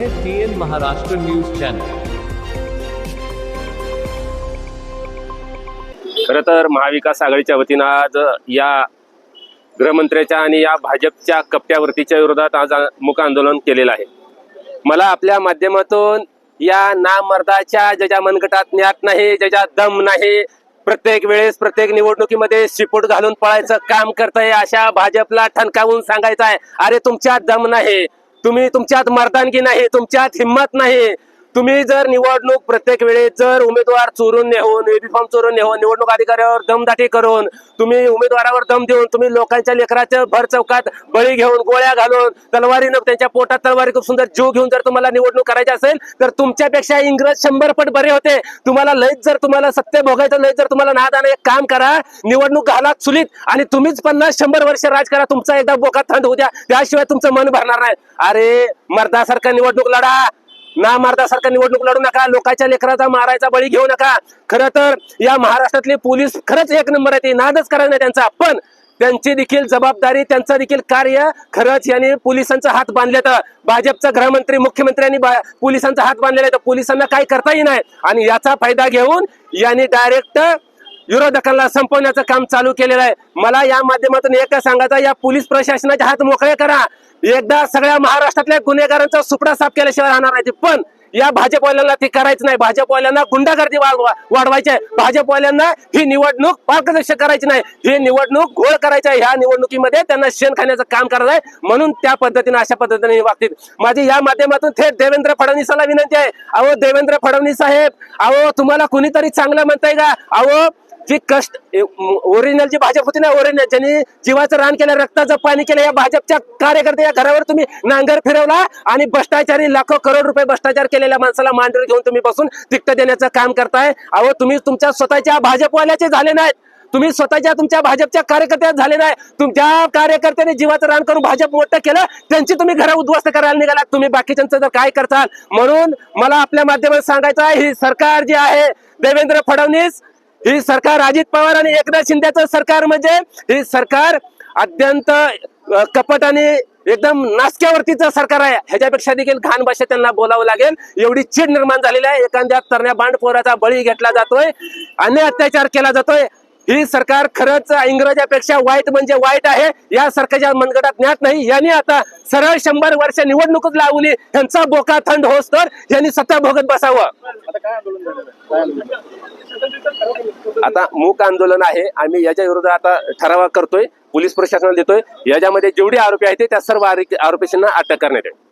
TN Maharashtra news channel खरं तर महाविकास आघाडीच्या वतीनं आज या गृहमंत्र्याच्या आणि या भाजपच्या कप्प्यावरतीच्या विरोधात आज मुक आंदोलन केलेलं आहे. मला आपल्या माध्यमातून या नामर्दाच्या ज्याच्या मनगटात ज्ञात नाही ज्याच्या दम नाही प्रत्येक वेळेस प्रत्येक निवडणुकीमध्ये शिपूट घालून पळायचं काम करताय अशा भाजपला ठणकावून सांगायचं आहे अरे तुमच्या दम नाही तुम्ही तुमच्यात मर्दानगी नाही तुमच्यात हिंमत नाही. तुम्ही जर निवडणूक प्रत्येक वेळेस जर उमेदवार चोरून नेऊन युनिफॉर्म चोरून नेऊन निवडणूक अधिकाऱ्यावर दमदाटी करून तुम्ही उमेदवारावर दम देऊन तुम्ही लोकांच्या लेकराच्या भर चौकात बळी घेऊन गोळ्या घालून तलवारीनं त्यांच्या पोटात तलवारी खूप सुंदर जीव घेऊन जर तुम्हाला निवडणूक करायची असेल तर तुमच्यापेक्षा इंग्रज शंभर पट बरे होते. तुम्हाला लयच जर तुम्हाला सत्य भोगायचं लय जर तुम्हाला नाद एक काम करा निवडणूक घाला चुलीत आणि तुम्हीच पन्नास शंभर वर्ष राज करा तुमचा एकदा बोका थंड होऊ द्या. त्याशिवाय तुमचं मन भरणार नाही. अरे मर्दासारखं निवडणूक लढा. ना मारतासारखा निवडणूक लढू नका लोकांच्या लेकराचा मारायचा बळी घेऊ नका. खरं तर या महाराष्ट्रातले पोलीस खरंच एक नंबर आहे ते नादच करायचं त्यांचा. पण त्यांची देखील जबाबदारी त्यांचं देखील कार्य खरंच यांनी पोलिसांचा हात बांधले तर भाजपचा गृहमंत्री मुख्यमंत्र्यांनी पोलिसांचा हात बांधलेला आहे. तर पोलिसांना काही करताही नाही. आणि याचा फायदा घेऊन यांनी डायरेक्ट विरोधकांना संपवण्याचं काम चालू केलेलं आहे. मला या माध्यमातून एकच सांगायचं या पोलीस प्रशासनाचे हात मोकळे करा. एकदा सगळ्या महाराष्ट्रातल्या गुन्हेगारांचा सुपडा साफ केल्याशिवाय राहणार नाही पण या भाजपवाल्यांना ते करायचं नाही. भाजपवाल्यांना गुंडागर्दी वाढवा- वाढवायची आहे. भाजपवाल्यांना ही निवडणूक पारदर्शक करायची नाही. ही निवडणूक घोळ करायची आहे. ह्या निवडणुकीमध्ये त्यांना शेण खाण्याचं काम करायचं आहे. म्हणून त्या पद्धतीने अशा पद्धतीने वागतील. माझी या माध्यमातून थेट देवेंद्र फडणवीसाला विनंती आहे. अहो देवेंद्र फडणवीस साहेब अहो तुम्हाला कुणीतरी चांगलं म्हणताय का? अहो जी कष्ट ओरिजिनल जी भाजप होती ना ओरिजिनल ज्यांनी जीवाचं रान केलं रक्ताचं पाणी केलं या भाजपच्या कार्यकर्ते या घरावर तुम्ही नांगर फिरवला आणि भ्रष्टाचारी लाखो करोड रुपये भ्रष्टाचार केलेल्या माणसाला मांडीवर घेऊन तुम्ही बसून तिक्त देण्याचं काम करताय. अहो तुम्ही तुमच्या स्वतःच्या भाजपवाल्याचे झाले नाहीत. तुम्ही स्वतःच्या तुमच्या भाजपच्या कार्यकर्त्यात झाले नाही तुमच्या कार्यकर्त्यांनी जीवाचं रान करून भाजप मोठं केलं त्यांची तुम्ही घरं उद्ध्वस्त करायला निघालात. तुम्ही बाकीच्यांचं जर काय करताल? म्हणून मला आपल्या माध्यमात सांगायचं आहे ही सरकार जी आहे देवेंद्र फडणवीस ही सरकार अजित पवार आणि एकनाथ शिंदेचं सरकार म्हणजे ही सरकार अत्यंत कपट आणि एकदम नासक्यावरतीचं सरकार आहे. ह्याच्यापेक्षा देखील घाण भाषा त्यांना बोलावं लागेल. एवढी चीड निर्माण झालेली आहे. एखाद्या तरण्या बांडपोराचा बळी घेतला जातोय अन्य अत्याचार केला जातोय. ही सरकार खरंच इंग्रजापेक्षा वाईट म्हणजे वाईट आहे. या सरकारच्या मनगटात ज्ञात नाही यांनी आता सरळ शंभर वर्ष निवडणूकच लावली. यांचा बोका थंड होस तर यांनी सत्ता भोगत बसावं. आता मूक आंदोलन आहे. आम्ही याच्या विरोधात आता ठराव करतोय. पोलीस प्रशासनाला देतोय. याच्यामध्ये जेवढे आरोपी आहेत त्या सर्व आरोपींना अटक करण्यात येईल.